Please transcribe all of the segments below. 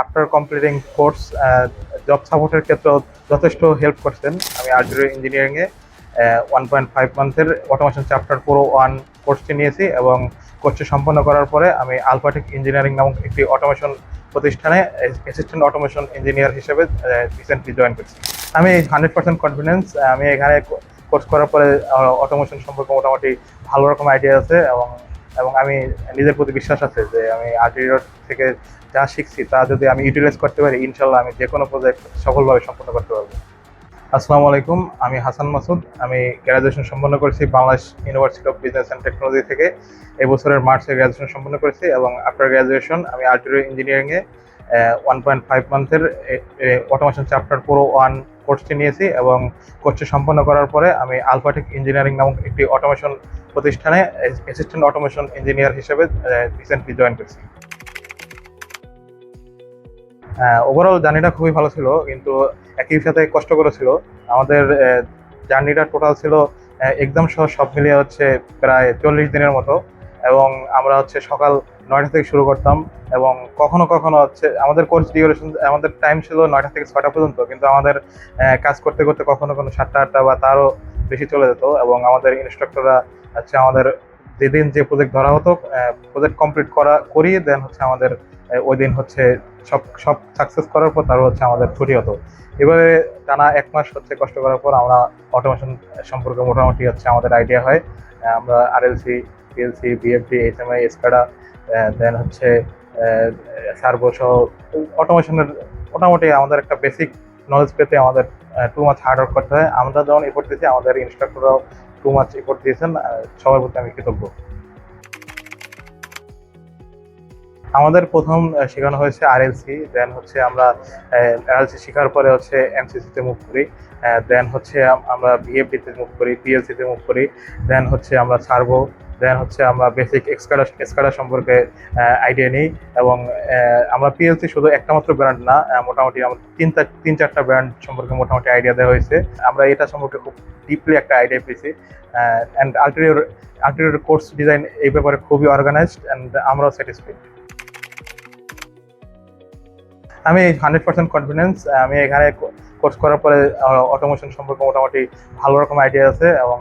After completing course job সাপোর্টের ক্ষেত্রেও যথেষ্ট হেল্প করছেন। আমি আর্টিফিশিয়াল ইঞ্জিনিয়ারিংয়ে ওয়ান পয়েন্ট ফাইভ মান্থের অটোমেশন চ্যাপ্টার পুরো ওয়ান কোর্সটি নিয়েছি এবং কোর্সটি সম্পন্ন করার পরে আমি আলফাটেক ইঞ্জিনিয়ারিং নামক একটি অটোমেশন প্রতিষ্ঠানে অ্যাসিস্ট্যান্ট অটোমেশন ইঞ্জিনিয়ার হিসেবে রিসেন্টলি জয়েন করছি। আমি হান্ড্রেড পার্সেন্ট কনফিডেন্স আমি এখানে কোর্স করার পরে অটোমেশন সম্পর্কে মোটামুটি ভালো রকম আইডিয়া আছে এবং এবং আমি নিজের প্রতি বিশ্বাস আছে যে আমি আর্টিরিয়র থেকে যা শিখছি তা যদি আমি ইউটিলাইজ করতে পারি, ইনশাল্লাহ আমি যে কোনো প্রজেক্ট সফলভাবে সম্পন্ন করতে পারব। আসসালামু আলাইকুম, আমি হাসান মাসুদ। আমি গ্র্যাজুয়েশন সম্পন্ন করেছি Bangladesh university of business and technology থেকে। এই বছরের মার্চে গ্র্যাজুয়েশন সম্পন্ন করেছি এবং আফটার গ্র্যাজুয়েশন আমি আর্টিরিয়র ইঞ্জিনিয়ারিংয়ে ওয়ান পয়েন্ট ফাইভ মান্থের অটোমেশন চ্যাপ্টার পুরো ওয়ান কোর্সটি নিয়েছি এবং কোর্সটি সম্পন্ন করার পরে আমি আলফাটেক ইঞ্জিনিয়ারিং নামক একটি অটোমেশন প্রতিষ্ঠানে অ্যাসিস্ট্যান্ট অটোমেশন ইঞ্জিনিয়ার হিসেবে রিসেন্টলি জয়েন করছি। ওভারঅল জার্নিটা খুবই ভালো ছিল, কিন্তু একই সাথে কষ্টকর ছিল। আমাদের জার্নিটা টোটাল ছিল এক্সাম সহ সব মিলিয়ে হচ্ছে প্রায় চল্লিশ দিনের মতো। এবং আমরা হচ্ছে সকাল নয়টা থেকে শুরু করতাম এবং কখনো কখনো হচ্ছে আমাদের কোর্স ডিউরেশন আমাদের টাইম ছিল নয়টা থেকে ছয়টা পর্যন্ত, কিন্তু আমাদের কাজ করতে করতে কখনো কখনো সাতটা, আটটা বা তারও বেশি চলে যেত এবং আমাদের ইনস্ট্রাক্টররা হচ্ছে আমাদের যেদিন যে প্রজেক্ট ধরা হতো প্রজেক্ট কমপ্লিট করা করিয়ে দেন হচ্ছে আমাদের ওই দিন হচ্ছে সব সব সাকসেস করার পর তারও হচ্ছে আমাদের ছুটি হতো। এভাবে টানা এক মাস হচ্ছে কষ্ট করার পর আমরা অটোমেশন সম্পর্কে মোটামুটি হচ্ছে আমাদের আইডিয়া হয়। আমরা RLC PLC BFD HMI SCADA then হচ্ছে সার্ভো সহ অটোমেশনের মোটামুটি আমাদের একটা বেসিক নলেজ পেতে আমাদের টু মাছ হার্ড ওয়ার্ক করতে হয়। আমরা যখন এফোর্ট দিয়েছি, আমাদের ইনস্ট্রাক্টররাও টু মাছ এফোর্ট দিয়েছেন সবার প্রতি আমি কৃতজ্ঞ। আমাদের প্রথম শেখানো হয়েছে আরএলসি দেন হচ্ছে আমরা আরএলসি শেখার পরে হচ্ছে এমসিসিতে মুভ করি দেন হচ্ছে আমরা বিএফডিতে মুভ করি পিএলসিতে মুভ করি দেন হচ্ছে আমরা সার্ভো দেন হচ্ছে আমরা বেসিক এক্সকাডা এক্সকাডা সম্পর্কে আইডিয়া নিই। এবং আমরা পিএলসি শুধু একটা মাত্র ব্র্যান্ড না মোটামুটি আমার তিন চার, তিন চারটা ব্র্যান্ড সম্পর্কে মোটামুটি আইডিয়া দেওয়া হয়েছে। আমরা এটা সম্পর্কে খুব ডিপলি একটা আইডিয়া পেয়েছি। অ্যান্ড আলটেরিয়র আলটেরিয়র কোর্স ডিজাইন এই ব্যাপারে খুবই অর্গানাইজড অ্যান্ড আমরাও স্যাটিসফাইড আমি হান্ড্রেড পার্সেন্ট কনফিডেন্স আমি এখানে কোর্স করার পরে অটোমেশন সম্পর্কে মোটামুটি ভালো রকম আইডিয়া আছে এবং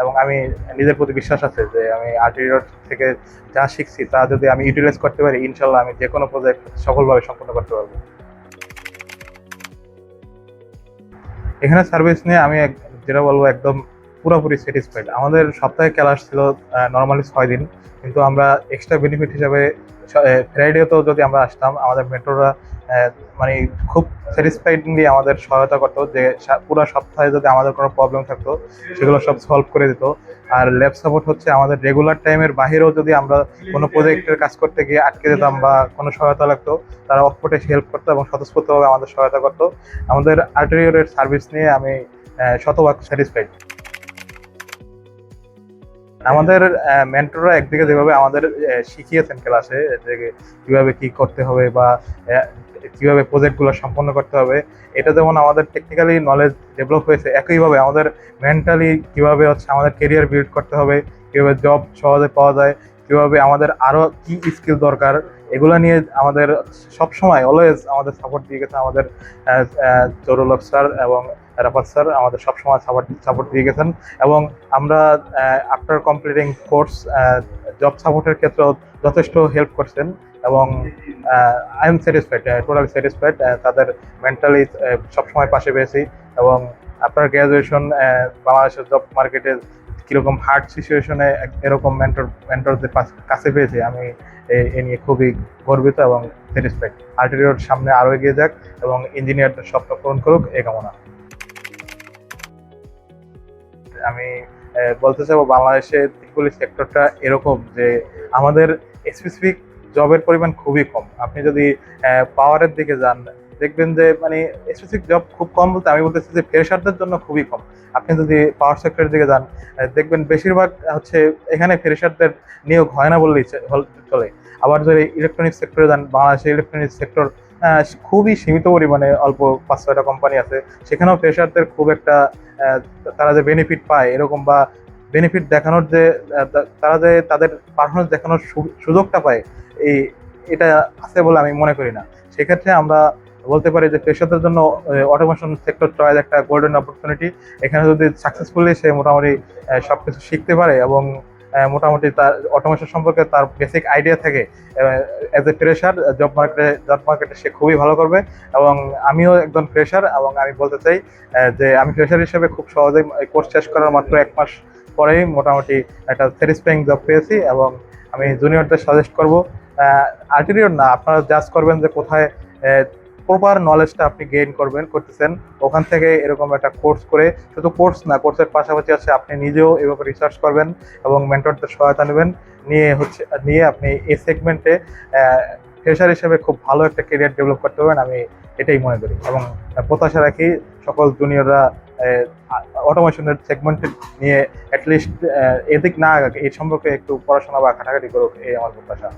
এবং আমি নিজের প্রতি বিশ্বাস আছে যে আমি আর্টিরিয়র থেকে যা শিখছি তা যদি আমি ইউটিলাইজ করতে পারি, ইনশাল্লাহ আমি যে কোনো প্রজেক্ট সফলভাবে সম্পন্ন করতে পারব। এখানে সার্ভিস নিয়ে আমি যেটা বলব একদম পুরোপুরি স্যাটিসফাইড আমাদের সপ্তাহে ক্লাস ছিল নর্মালি ছয় দিন। কিন্তু আমরা এক্সট্রা বেনিফিট হিসাবে ফ্রাইডেতেও যদি আমরা আসতাম, আমাদের মেট্রোরা মানে খুব স্যাটিসফাইডলি আমাদের সহায়তা করতো যে পুরো সপ্তাহে যদি আমাদের কোনো প্রবলেম থাকতো, সেগুলো সব সলভ করে দিত। আর ল্যাব সাপোর্ট হচ্ছে আমাদের রেগুলার টাইমের বাহিরেও যদি আমরা কোনো প্রজেক্টের কাজ করতে গিয়ে আটকে যেতাম বা কোনো সহায়তা লাগতো, তারা অফপটে হেল্প করতো এবং স্বতঃস্ফূর্তভাবে আমাদের সহায়তা করতো। আমাদের আর্টেরিয়রের সার্ভিস নিয়ে আমি শতভাগ স্যাটিসফাইড আমাদের মেন্টররা একদিকে যেভাবে আমাদের শিখিয়েছেন ক্লাসে যে কীভাবে কি করতে হবে বা কীভাবে প্রজেক্টগুলো সম্পন্ন করতে হবে, এটা যেমন আমাদের টেকনিক্যালি নলেজ ডেভেলপ হয়েছে, একইভাবে আমাদের মেন্টালি কীভাবে হচ্ছে আমাদের কেরিয়ার বিল্ড করতে হবে, কীভাবে জব সহজে পাওয়া যায়, কীভাবে আমাদের আরও কি স্কিল দরকার এগুলো নিয়ে আমাদের সব সময় অলওয়েজ আমাদের সাপোর্ট দিয়ে গেছে আমাদের জরুলক স্যার এবং রাফাত স্যার আমাদের সবসময় সাপোর্ট সাপোর্ট দিয়ে গেছেন। এবং আমরা আফটার কমপ্লিটিং কোর্স জব সাপোর্টের ক্ষেত্রেও যথেষ্ট হেল্প করছেন এবং I am satisfied totally satisfied তাদের মেন্টালি সবসময় পাশে পেয়েছি। এবং আফটার গ্র্যাজুয়েশন বাংলাদেশের জব মার্কেটে কীরকম হার্ড সিচুয়েশনে এরকম মেন্টর মেন্টরদের কাছে পেয়েছি, আমি এ- নিয়ে খুবই গর্বিত এবং স্যাটিসফাইড আর্টিরিয়র সামনে আরও এগিয়ে যাক এবং ইঞ্জিনিয়ারদের স্বপ্ন পূরণ করুক, এ কামনা। আমি বলতে চাবো বাংলাদেশে পুলিশ সেক্টরটা এরকম যে আমাদের স্পেসিফিক জবের পরিমাণ খুবই কম। আপনি যদি পাওয়ারের দিকে যান দেখবেন যে মানে স্পেসিফিক জব খুব কম বলতে, আমি বলতেছি যে ফ্রেশারদের জন্য খুবই কম। আপনি যদি পাওয়ার সেক্টরের দিকে যান দেখবেন বেশিরভাগ হচ্ছে, এখানে ফ্রেশারদের নিয়োগ হয় না বললেই চলে আবার যদি ইলেকট্রনিক্স সেক্টরে যান, বাংলাদেশে ইলেকট্রনিক্স সেক্টর খুবই সীমিত পরিমাণে অল্প পাঁচ ছয়টা কোম্পানি আছে, সেখানেও ফ্রেশারদের খুব একটা তারা যে বেনিফিট পায়, এরকম বা বেনিফিট দেখানোর যে তারা যে তাদের পারফরমেন্স দেখানোর সুযোগটা পায়, এই, এটা আছে বলে আমি মনে করি না। সেক্ষেত্রে আমরা বলতে পারি যে ফ্রেশারদের জন্য অটোমেশন সেক্টর চয়েস একটা গোল্ডেন অপরচুনিটি এখানে যদি সাকসেসফুলি সে মোটামুটি সব কিছু শিখতে পারে এবং মোটামুটি তার অটোমেশন সম্পর্কে তার বেসিক আইডিয়া থাকে অ্যাজ এ ফ্রেশার জব মার্কেটে জব মার্কেটে সে খুবই ভালো করবে। এবং আমিও একজন ফ্রেশার এবং আমি বলতে চাই যে আমি ফ্রেশার হিসেবে খুব সহজেই কোর্স শেষ করার মাত্র এক মাস পরেই মোটামুটি একটা স্যাটিসফাইং জব পেয়েছি এবং আমি জুনিয়রদের সাজেস্ট করব। আর্টিরিয়র না, আপনারা জাজ করবেন যে কোথায় প্রপার নলেজটা আপনি গেইন করবেন, করতেছেন, ওখান থেকে এরকম একটা কোর্স করে, শুধু কোর্স না কোর্সের পাশাপাশি আছে আপনি নিজেও এভাবে রিসার্চ করবেন এবং মেন্টরদের সহায়তা নেবেন। নিয়ে হচ্ছে, নিয়ে আপনি এই সেগমেন্টে ফ্রেশার হিসেবে খুব ভালো একটা কেরিয়ার ডেভেলপ করতে পারবেন, আমি এটাই মনে করি। এবং প্রত্যাশা রাখি সকল জুনিয়ররা অটোমেশনের সেগমেন্টে নিয়ে অ্যাটলিস্ট এদিক না এই সম্পর্কে একটু পড়াশোনা বা ঘাটাঘাটি করুক, এই আমার প্রত্যাশা।